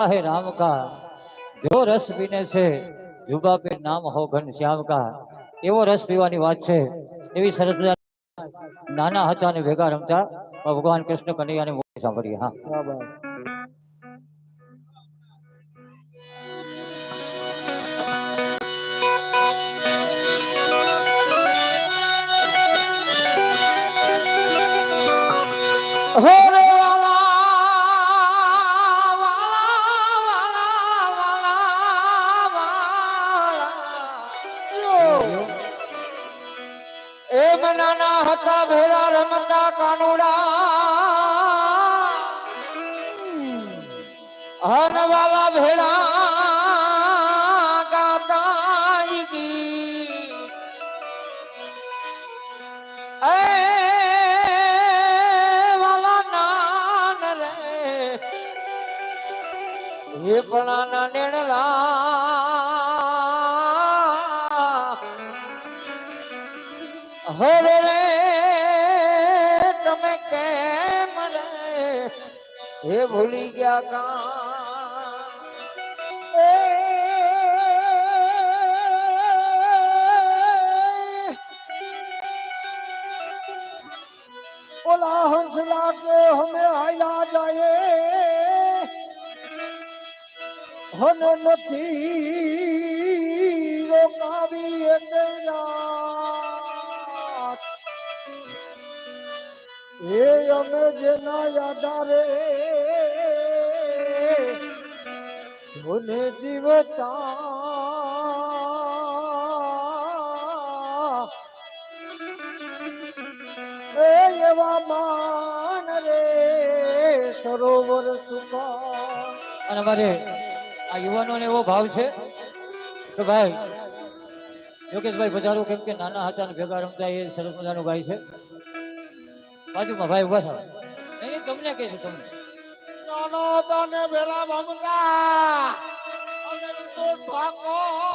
હે રામ કા? જો રસ પીને છે, જુબા પે નામ હો ઘન શ્યામ કા? એવો રસ પીવાની વાત છે. એવી સરસ નાના હતા ને ભેગા રમતા ભગવાન કૃષ્ણ કનૈયાને મોટી સાંભળી હા. બરાબર નાના હતા ભેરા રમતા કાનુડા. હન વાલા ભેડા ગાતા ઈ ગીત. એ વાલા નાન રે. હે નેણલા. હવે રે હે ભૂલી ગયા કા? ઓલા હંસલા કે હમે આયા જાય. હન નથી રોકાવી એક રાત એ અમે જેના યાદારે મને જીવતા એ એવા માન રે સરોવર સુકા અને મારે આ યુવાનોને એવો ભાવ છે કે ભાઈ યોગેશભાઈ બજારો કેમ કે નાના હતા અને ભેગા રમતા એ સરસ મજાનું ભાઈ છે. બાજુમાં ભાઈ ઊભા થાય નહીં, તમને કહે છે તમને. નાનો તને ભેરા ભમતા અને તો ઠાકોર.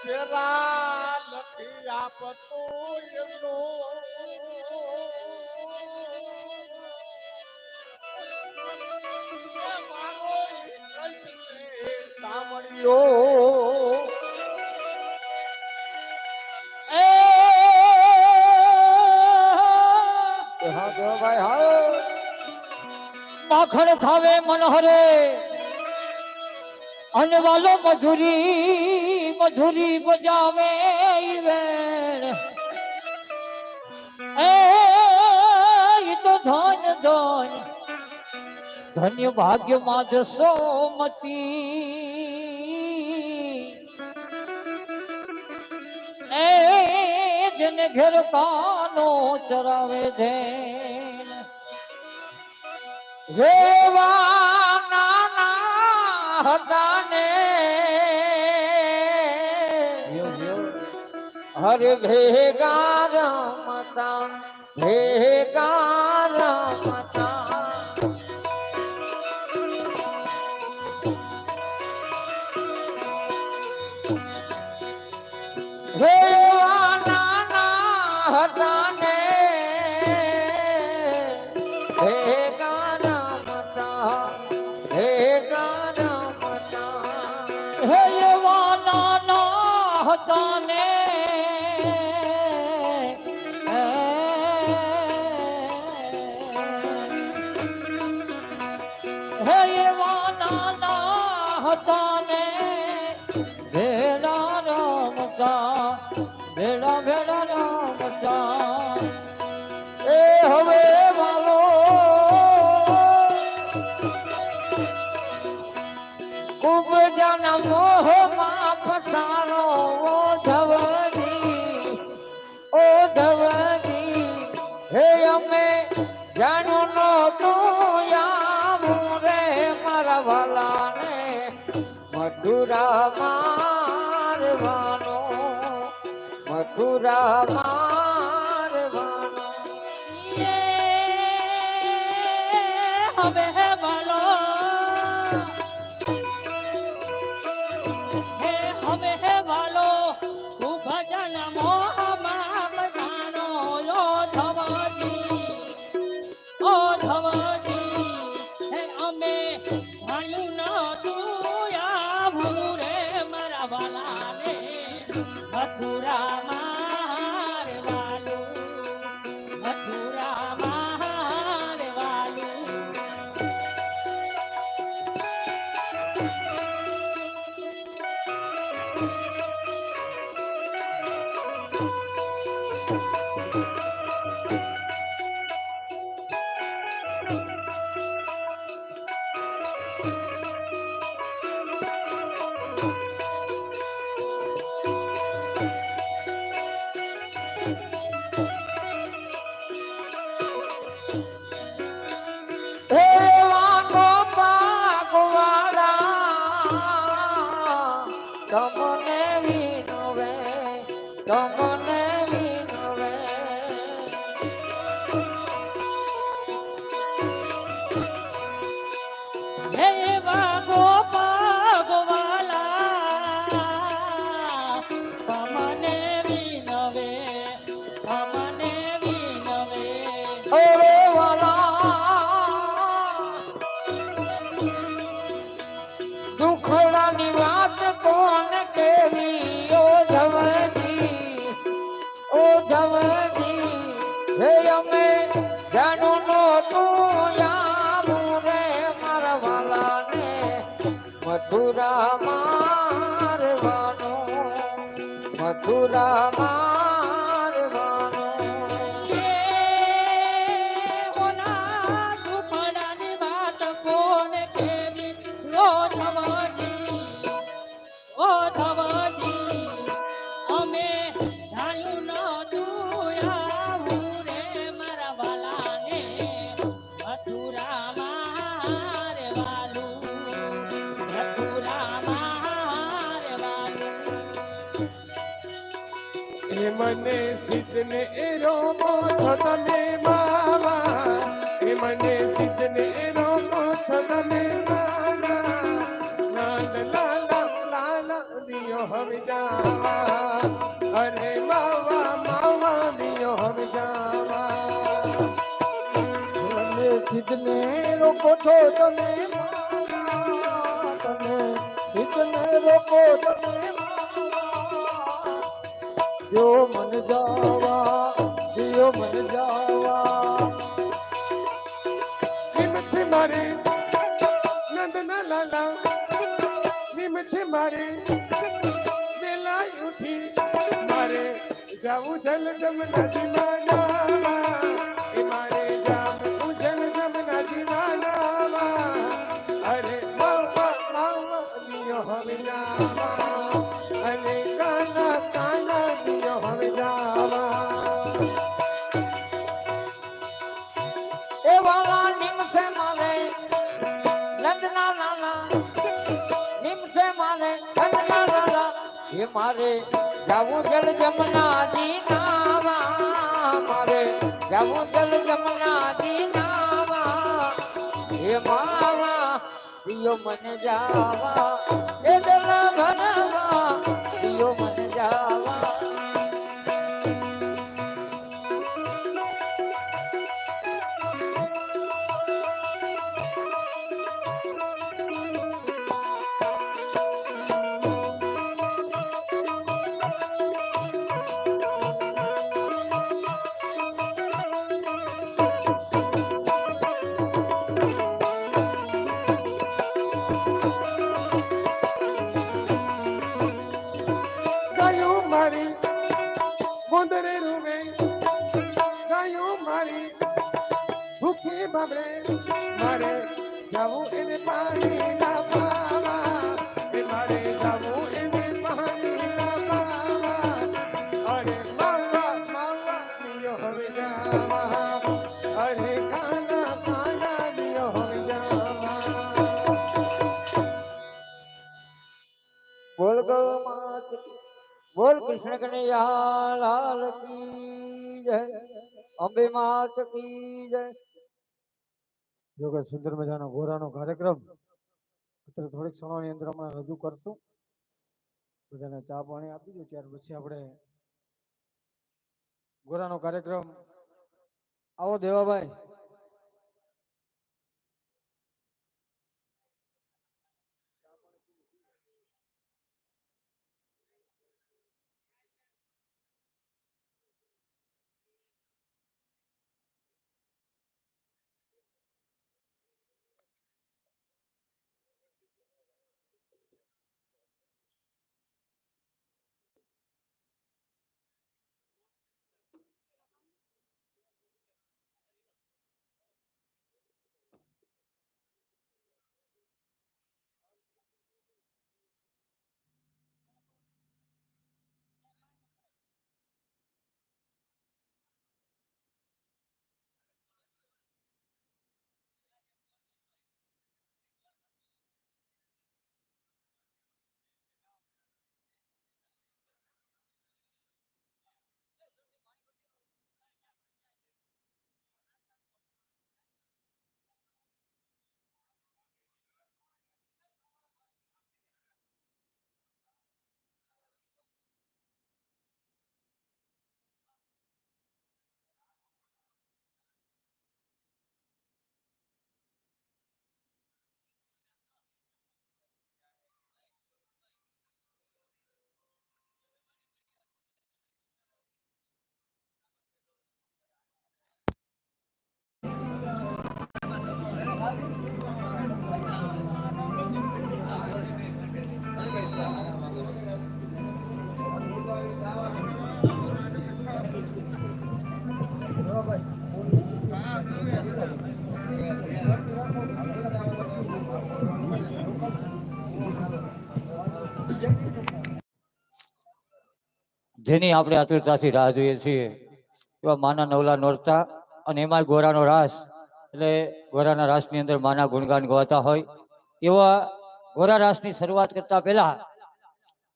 ભેરા લખી આપતો એમનો માખણ ખાવે મનહરે. અને વાલો મધુરી મધુરી બજાવે વેણ. એ તો ધન ધન. ધન્ય ભાગ્ય માધ સોમતી. એ, જેને ઘેર કાનો ચરાવે છે. એવા નાના હતા ને હરે ભેગા રમતા ભેગા જાણું નહોતું આવું રે મારા વાલાને મથુરા મારવાનો મથુરા મારવાનો Boom, boom, boom. ઓ ધવજી હે અમે જાણું નહોતું આવું રે મારા વાલાને મથુરા મારવાનું. મથુરા મારવાનું મને સિદ્ધને એ રોમો છો તમે માવા એ મને સિદ્ધને એ રોમો છો તમે હવે જાવા અરે માવા માવા, દિયો હવે જાવા મને સિદ્ધને રોકો છો તમે. તમે સિદ્ધને રોકો તમે. દિયો મન જાવા દિયો મન જાવા નિમ છે મારે નંદ ના લાલા નિમ છે મારે વેલા ઉઠી મારે જાવું જલ જમ નદી એ નંદના નાના નિમસે મારે નંદના નાના એ મારે જાવું જલ જમના દીનાવા મારે જાવું જલ જમના દિયો મને જાવા. એ મને જાવા. કનૈયા લાલ કી અંબે માત કી જય. સુંદર મજાનો ગોરાનો કાર્યક્રમ. અત્યારે થોડીક ક્ષણોની અંદર હમણાં રજૂ કરશું. બધાને ચા પાણી આપી દો ત્યાર પછી આપણે ગોરાનો કાર્યક્રમ. આવો દેવાભાઈ. જેની આપણે આતુરતાથી રાહ જોઈએ છીએ. એવા માના નવલા નોરતા અને એમાં ગોરાનો રાસ, એટલે ગોરાના રાસની અંદર માના ગુણગાન ગવાતા હોય. એવા ગોરા રાસની શરૂઆત કરતા પહેલા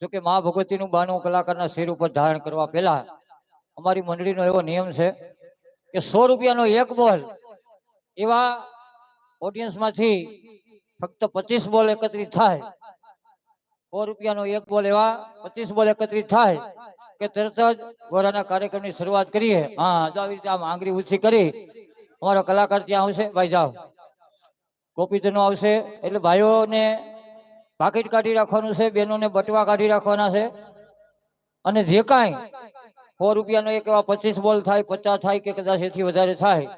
જો કે મા ભગવતીનું બાનું કલાકારના શેર ઉપર ધારણ કરવા પહેલા, અમારી મંડળીનો એવો નિયમ છે કે સો રૂપિયાનો એક બોલ એવા ઓડિયન્સમાંથી ફક્ત પચીસ બોલ એકત્રિત થાય. સો રૂપિયાનો એક બોલ એવા પચીસ બોલ એકત્રિત થાય. કે તરત જ ગોરાના કાર્યક્રમની શરૂઆત કરીએ. હા આવી રીતે આમ આંગળી ઊંચી કરી. અમારો કલાકાર ત્યાં આવશે. ભાઈ, જાઓ. ગોપીજનો આવશે. એટલે ભાઈઓને પાકીટ કાઢી રાખવાનું છે, બહેનોને બટવા કાઢી રાખવાના છે. અને જે કાંઈ સો રૂપિયાનો એક એવા પચીસ બોલ થાય, પચાસ થાય કે કદાચ એથી વધારે થાય,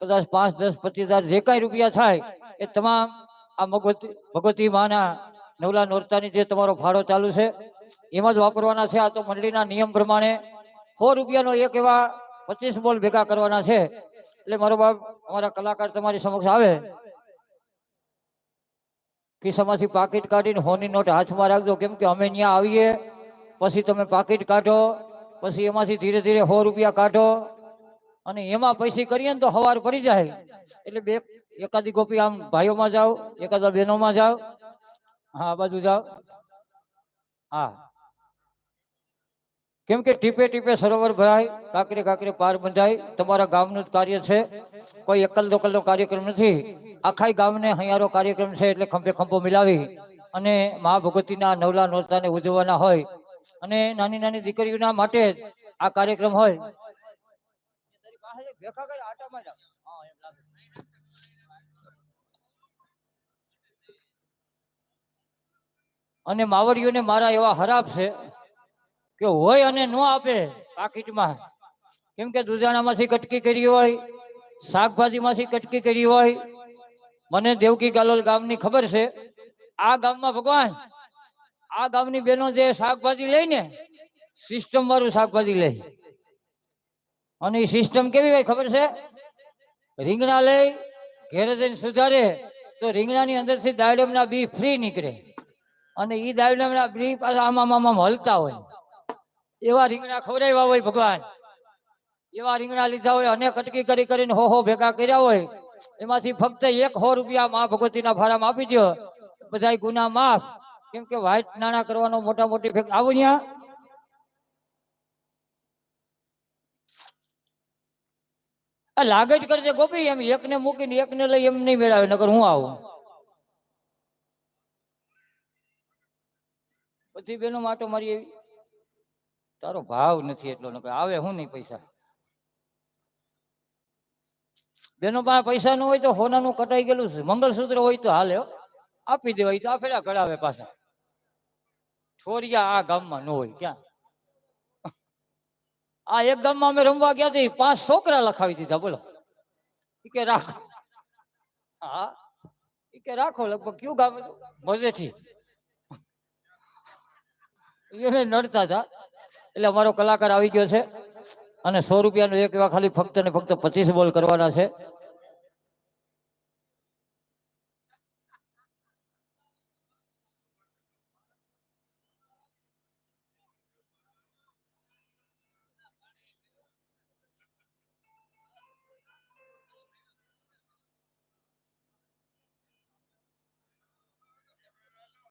કદાચ પાંચ, દસ, પચીસ હજાર જે કાંઈ રૂપિયા થાય, એ તમામ આ ભગવતી ભગવતી માના નવલા નોરતાની જે તમારો ફાળો ચાલુ છે એમાં જ વાપરવાના છે. આ તો મંડળીના નિયમ પ્રમાણે સો રૂપિયાનો એક એવા પચીસ બોલ ભેગા કરવાના છે. એટલે મારો બાપ, અમારા કલાકાર તમારી સમક્ષ આવે. ખિસ્સામાંથી પાકીટ કાઢીને હોની નોટ હાથમાં રાખજો. કેમ કે અમે ત્યાં આવીએ, પછી તમે પાકીટ કાઢો, પછી એમાંથી ધીરે ધીરે સો રૂપિયા કાઢો અને એમાં પૈસી કરીએ ને તો હવાર પડી જાય. એટલે બે, એકાદી ગોપી આમ ભાઈઓમાં જાઓ, એકાદા બહેનોમાં જાઓ. હા, આ બાજુ જાઓ. હા કેમ કે ટીપે ટીપે સરોવર ભરાય, કાંકરે કાંકરે પાર બંધાય, તમારા ગામનું જ કાર્ય છે. કોઈ એકલ દોકલનો કાર્યક્રમ નથી. આખા ગામને હૈયારો કાર્યક્રમ છે એટલે ખંભે ખંભો મિલાવી અને મહા ભગવતીના નવલા નોરતાને ઉજવવાના હોય. અને નાની નાની દીકરીઓના માટે આ કાર્યક્રમ હોય. અને માવડીઓને મારા એવા હરાબ છે કે હોય અને ન આપે પાકીટમાં. કેમ કે દુધાણામાંથી કટકી કરી હોય, શાકભાજીમાંથી કટકી કરી હોય. મને દેવકી ગાલોલ ગામની ખબર છે. આ ગામમાં ભગવાન, આ ગામની બહેનો જે શાકભાજી લઈને સિસ્ટમ વાળું શાકભાજી લે અને એ સિસ્ટમ કેવી હોય ખબર છે? રીંગણા લઈ, ઘેરે જઈને સુધારે, તો રીંગણાની અંદરથી દાડમના બી ફ્રી નીકળે. અને એ દાડમના બ્રી પાછા આમ આમ હલતા હોય. એવા રીંગણા ખવડાવ્યા હોય ભગવાન. એવા રીંગણા લીધા હોય અને કટકી કરી કરીને હો હો ભેગા કર્યા હોય. એમાંથી ફક્ત એક સો રૂપિયા મા ભગવતીના ભાડામાં આપી દો બધા ગુના માફ. કેમ કે વ્હાઈટ નાણા કરવાનો મોટા મોટી ફેક આવું ત્યાં લાગે જ કરજે ગોપી એમ એકને મૂકીને એકને લઈ એમ નહીં મેળવે નગર હું આવું? બધી બેનો માટો મારી એવી. તારો ભાવ નથી એટલો નકર આવે હું નહીં પૈસા? બેનો પાસે પૈસા ન હોય તો હોનાનું કટાઈ ગયેલું છે. મંગળસૂત્ર હોય તો હાલે આપી દેવાય તો આપેલા કઢાવે પાછા. છોરિયા આ ગામમાં ન હોય ક્યાં? આ એક ગામમાં અમે રમવા ગયા હતી પાંચ છોકરા લખાવી દીધા, બોલો. કે રાખો. હા? કે રાખો લગભગ. કયું ગામ એને નડતા હતા. એટલે અમારો કલાકાર આવી ગયો છે. અને સો રૂપિયાનું એક એવા ખાલી ફક્ત ને ફક્ત પચીસ બોલ કરવાના છે.